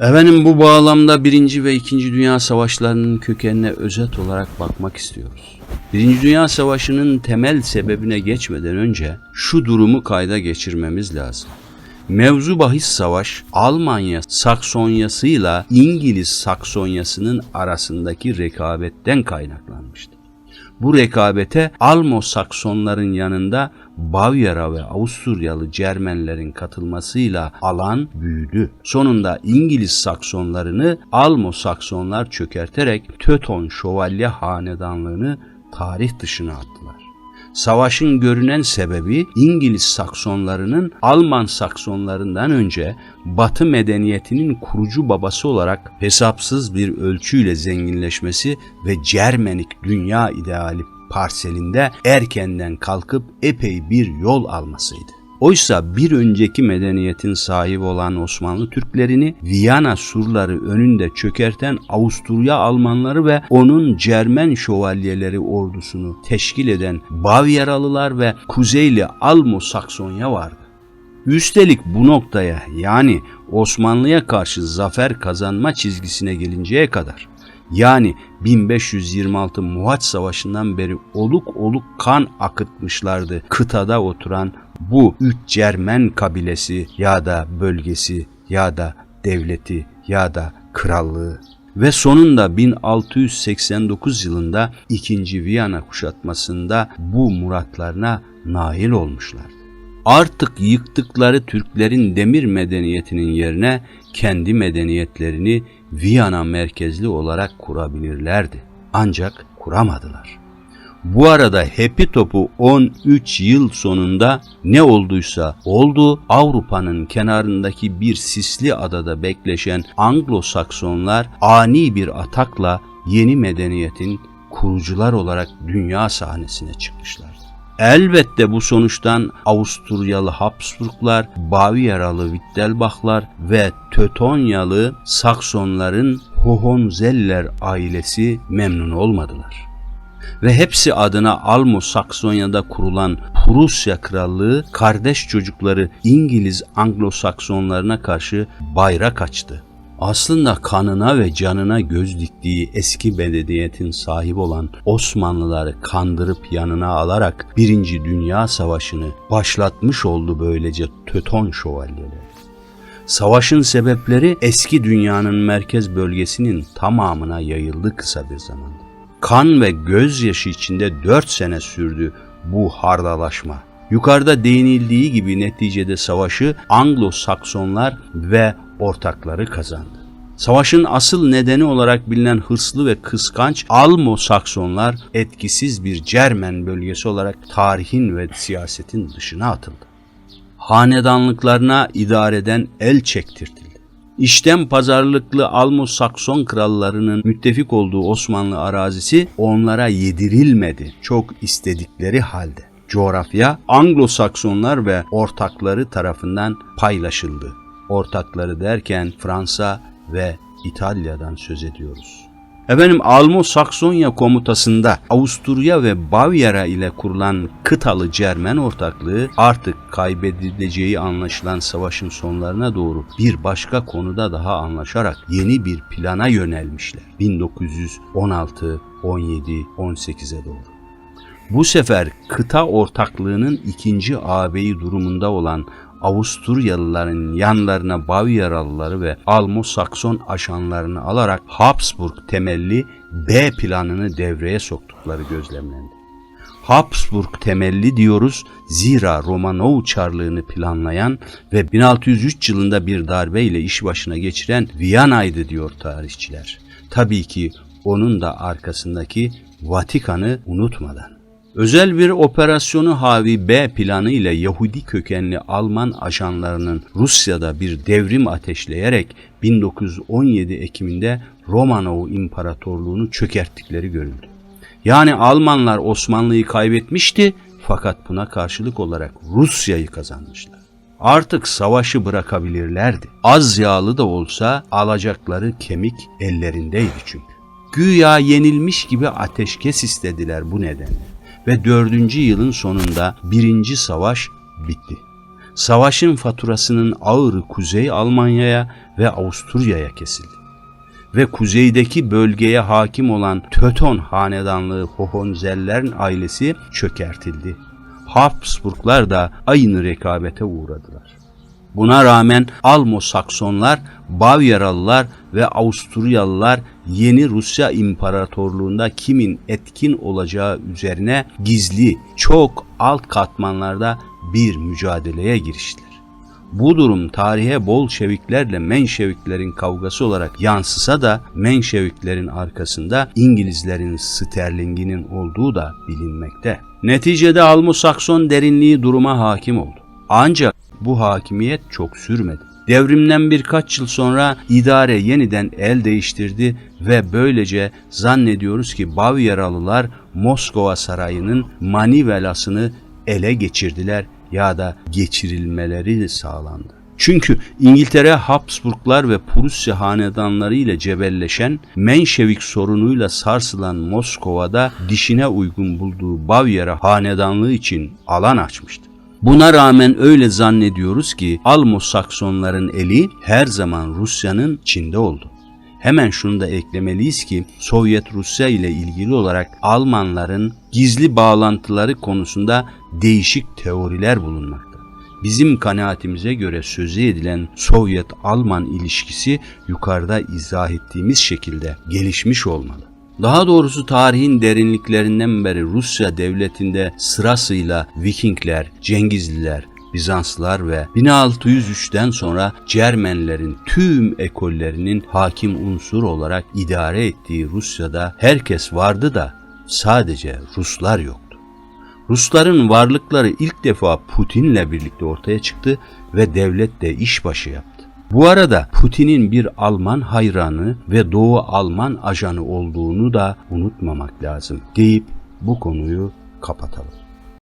Efendim bu bağlamda Birinci ve İkinci Dünya Savaşlarının kökenine özet olarak bakmak istiyoruz. Birinci Dünya Savaşı'nın temel sebebine geçmeden önce şu durumu kayda geçirmemiz lazım. Mevzu bahis savaş Almanya Saksonyası'yla İngiliz Saksonyası'nın arasındaki rekabetten kaynaklanmıştı. Bu rekabete Almo-Saksonların yanında Bavyera ve Avusturyalı Cermenlerin katılmasıyla alan büyüdü. Sonunda İngiliz Saksonlarını Almo-Saksonlar çökerterek Töton şövalye hanedanlığını tarih dışına attılar. Savaşın görünen sebebi İngiliz Saksonlarının Alman Saksonlarından önce Batı medeniyetinin kurucu babası olarak hesapsız bir ölçüyle zenginleşmesi ve Cermenik dünya ideali parselinde erkenden kalkıp epey bir yol almasıydı. Oysa bir önceki medeniyetin sahibi olan Osmanlı Türklerini Viyana surları önünde çökerten Avusturya Almanları ve onun Cermen şövalyeleri ordusunu teşkil eden Bavyeralılar ve Kuzeyli Almo-Saksonya vardı. Üstelik bu noktaya yani Osmanlı'ya karşı zafer kazanma çizgisine gelinceye kadar yani 1526 Muhaç Savaşı'ndan beri oluk oluk kan akıtmışlardı kıtada oturan bu üç Cermen kabilesi ya da bölgesi ya da devleti ya da krallığı ve sonunda 1689 yılında 2. Viyana kuşatmasında bu muratlarına nail olmuşlardı. Artık yıktıkları Türklerin demir medeniyetinin yerine kendi medeniyetlerini Viyana merkezli olarak kurabilirlerdi. Ancak kuramadılar. Bu arada Hepi topu 13 yıl sonunda ne olduysa oldu Avrupa'nın kenarındaki bir sisli adada bekleşen Anglo-Saksonlar ani bir atakla yeni medeniyetin kurucular olarak dünya sahnesine çıkmışlardı. Elbette bu sonuçtan Avusturyalı Habsburglar, Bavyeralı Wittelbachlar ve Tötonyalı Saksonların Hohenzeller ailesi memnun olmadılar. Ve hepsi adına Almo-Saksonya'da kurulan Prusya Krallığı kardeş çocukları İngiliz Anglo-Saksonlarına karşı bayrak açtı. Aslında kanına ve canına göz diktiği eski medeniyetin sahibi olan Osmanlıları kandırıp yanına alarak Birinci Dünya Savaşı'nı başlatmış oldu böylece Töton şövalyeleri. Savaşın sebepleri eski dünyanın merkez bölgesinin tamamına yayıldı kısa bir zamanda. Kan ve gözyaşı içinde dört sene sürdü bu hardalaşma. Yukarıda değinildiği gibi neticede savaşı Anglo-Saksonlar ve ortakları kazandı. Savaşın asıl nedeni olarak bilinen hırslı ve kıskanç Almo-Saksonlar etkisiz bir Cermen bölgesi olarak tarihin ve siyasetin dışına atıldı. Hanedanlıklarına idareden el çektirtildi. İşten pazarlıklı Almo-Sakson krallarının müttefik olduğu Osmanlı arazisi onlara yedirilmedi çok istedikleri halde. Coğrafya Anglo-Saksonlar ve ortakları tarafından paylaşıldı. Ortakları derken Fransa ve İtalya'dan söz ediyoruz. Efendim Almo-Saksonya komutasında Avusturya ve Bavyera ile kurulan kıtalı Cermen ortaklığı artık kaybedileceği anlaşılan savaşın sonlarına doğru bir başka konuda daha anlaşarak yeni bir plana yönelmişler. 1916, 17, 18'e doğru. Bu sefer kıta ortaklığının ikinci ağabeyi durumunda olan Avusturyalıların yanlarına Bavyeralıları ve Almo-Sakson aşanlarını alarak Habsburg temelli B planını devreye soktukları gözlemlendi. Habsburg temelli diyoruz zira Romanov Çarlığını planlayan ve 1603 yılında bir darbeyle iş başına geçiren Viyana'ydı diyor tarihçiler. Tabii ki onun da arkasındaki Vatikan'ı unutmadan. Özel bir operasyonu havi B planı ile Yahudi kökenli Alman ajanlarının Rusya'da bir devrim ateşleyerek 1917 Ekim'inde Romanov İmparatorluğunu çökerttikleri görüldü. Yani Almanlar Osmanlı'yı kaybetmişti fakat buna karşılık olarak Rusya'yı kazanmışlar. Artık savaşı bırakabilirlerdi. Az yağlı da olsa alacakları kemik ellerindeydi çünkü. Güya yenilmiş gibi ateşkes istediler bu nedenle ve dördüncü yılın sonunda birinci savaş bitti. Savaşın faturasının ağırı Kuzey Almanya'ya ve Avusturya'ya kesildi. Ve kuzeydeki bölgeye hakim olan Töton hanedanlığı Hohenzoller'n ailesi çökertildi. Habsburglar da aynı rekabete uğradılar. Buna rağmen Almo-Saksonlar, Bavyeralılar ve Avusturyalılar yeni Rusya İmparatorluğunda kimin etkin olacağı üzerine gizli, çok alt katmanlarda bir mücadeleye giriştiler. Bu durum tarihe Bolşeviklerle Menşeviklerin kavgası olarak yansısa da Menşeviklerin arkasında İngilizlerin sterlinginin olduğu da bilinmekte. Neticede Almo-Sakson derinliği duruma hakim oldu. Ancak bu hakimiyet çok sürmedi. Devrimden birkaç yıl sonra idare yeniden el değiştirdi ve böylece zannediyoruz ki Bavyeralılar Moskova sarayının manivelasını ele geçirdiler ya da geçirilmeleri sağlandı. Çünkü İngiltere Habsburglar ve Prusya hanedanları ile cebelleşen Menşevik sorunuyla sarsılan Moskova'da dişine uygun bulduğu Bavyera hanedanlığı için alan açmıştı. Buna rağmen öyle zannediyoruz ki Almo-Saksonların eli her zaman Rusya'nın içinde oldu. Hemen şunu da eklemeliyiz ki Sovyet Rusya ile ilgili olarak Almanların gizli bağlantıları konusunda değişik teoriler bulunmakta. Bizim kanaatimize göre sözü edilen Sovyet-Alman ilişkisi yukarıda izah ettiğimiz şekilde gelişmiş olmalı. Daha doğrusu tarihin derinliklerinden beri Rusya devletinde sırasıyla Vikingler, Cengizliler, Bizanslılar ve 1603'ten sonra Cermenlerin tüm ekollerinin hakim unsur olarak idare ettiği Rusya'da herkes vardı da sadece Ruslar yoktu. Rusların varlıkları ilk defa Putin'le birlikte ortaya çıktı ve devlet de işbaşı yaptı. Bu arada Putin'in bir Alman hayranı ve Doğu Alman ajanı olduğunu da unutmamak lazım deyip bu konuyu kapatalım.